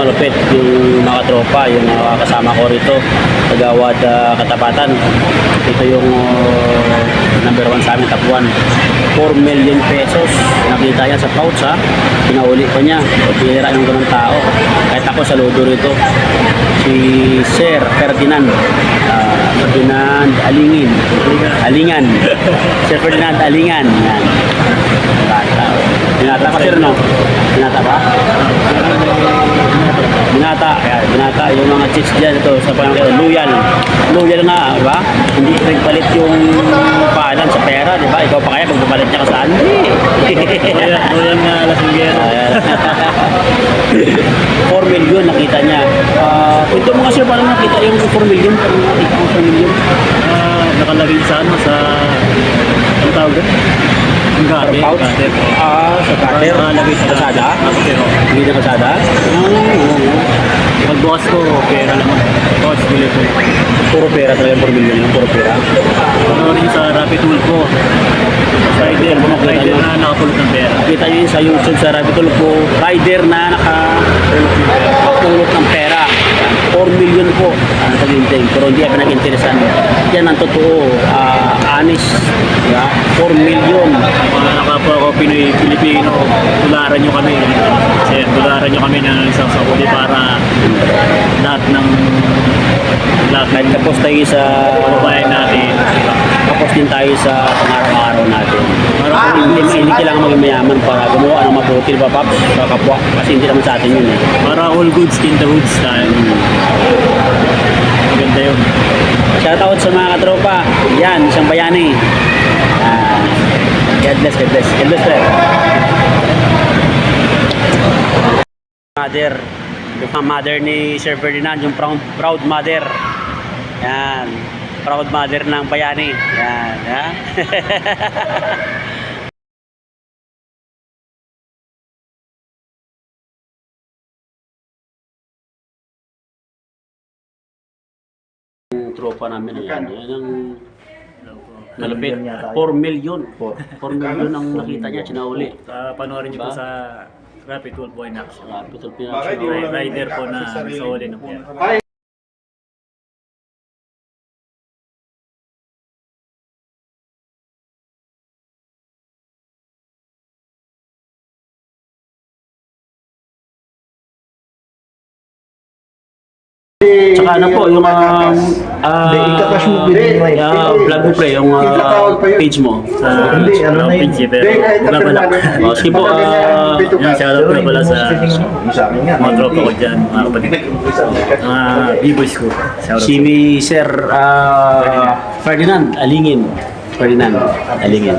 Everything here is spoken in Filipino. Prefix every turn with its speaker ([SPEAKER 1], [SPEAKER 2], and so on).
[SPEAKER 1] malupit yung mga tropa, yung mga kasama ko rito, kagawad ah, katapatan. Ito yung ah, number one sa amin, top one. 4 million pesos. Nakita yan sa pouch ha. Pinauli pa niya. Pira yung ganun tao. Kahit ako saludo rito. Si Sir Ferdinand. ah, Ferdinand Alingin. Alingan. Sir Ferdinand Alingan. Yan. Bata. Binata ka sir no? Binata ba? Binata. Yung mga chicks dyan ito sa pangkita. Loyal. Loyal nga. Diba? Hindi nagpalit yung paanan sa pera. Diba? Ikaw pa kaya magpapalit niya ka saan? Hindi.
[SPEAKER 2] Kuya nga lasinggero.
[SPEAKER 1] Ayan. 4 million nakita niya. Ah, ito mga sir, parang nakita yung 4 million. Parang nakita yung 4 million.
[SPEAKER 2] Ah, nakalagay sa ano sa ang tawag doon? Gate.
[SPEAKER 1] pouch? Ah, sa cutter.
[SPEAKER 2] Nakalagay sa
[SPEAKER 1] Kasada? Hindi na kasada? Ah,
[SPEAKER 2] pagbukas ko, pera naman. Tapos bili ko.
[SPEAKER 1] Puro pera talaga yung 4 million yung puro pera.
[SPEAKER 2] Ano rin sa Rapid Tulpo. Rider, rider na nakapulot ng pera.
[SPEAKER 1] Kita nyo yun sa YouTube sa Rabbit Hole po, rider na nakapulot ng pera. 4 million po ang paginting. Pero hindi ako nag-interesan. Yan ang totoo. ah honest. Diba? 4 million.
[SPEAKER 2] Mga nakapwa ko Pinoy, Pilipino, tularan nyo kami. Kasi tularan nyo kami ng isang sakuli para lahat ng lahat ng
[SPEAKER 1] tapos tayo sa
[SPEAKER 2] kababayan natin.
[SPEAKER 1] tapos din tayo sa pang-araw-araw natin.
[SPEAKER 2] Para
[SPEAKER 1] Hindi, hindi kailangan maging mayaman para gumawa ng mabuti, ba, Paps? Sa kapwa. Kasi hindi naman sa atin yun eh.
[SPEAKER 2] Para all goods in the hoods tayo. Maganda yun.
[SPEAKER 1] Shoutout sa mga katropa. Yan, isang bayani. Ah, God bless, God bless. God bless, sir. Mother. Yung mother ni Sir Ferdinand, yung proud, proud mother. Yan. Proud mother ng bayani. Yan. Ha? Yung tropa namin yan. Yan ang malapit. 4 million. 4 million ang nakita niya, sinauli.
[SPEAKER 2] Uh, panoorin niyo po
[SPEAKER 1] Diba?
[SPEAKER 2] sa Rapid Tool Boy Nax.
[SPEAKER 1] Capital Financial.
[SPEAKER 2] Rider po na sa uli ng pera.
[SPEAKER 1] Tsaka ano po, yung um, ah,
[SPEAKER 3] Hindi, ikakas mo bilhin mo eh.
[SPEAKER 1] ah, vlog mo pre, yung ah, page mo.
[SPEAKER 2] Sa
[SPEAKER 3] Hindi, ano na yun?
[SPEAKER 2] page pero
[SPEAKER 3] Hindi, kahit
[SPEAKER 2] wala pala.
[SPEAKER 3] na-
[SPEAKER 1] Oh, sige po, ah,
[SPEAKER 2] Yan, shoutout na pala sa
[SPEAKER 3] Sa amin nga.
[SPEAKER 2] mga tropa ko dyan, mga kapatid. Mga b-boys ko. Shoutout.
[SPEAKER 1] Si Sir ah, Ferdinand Alingin. Ferdinand Alingin.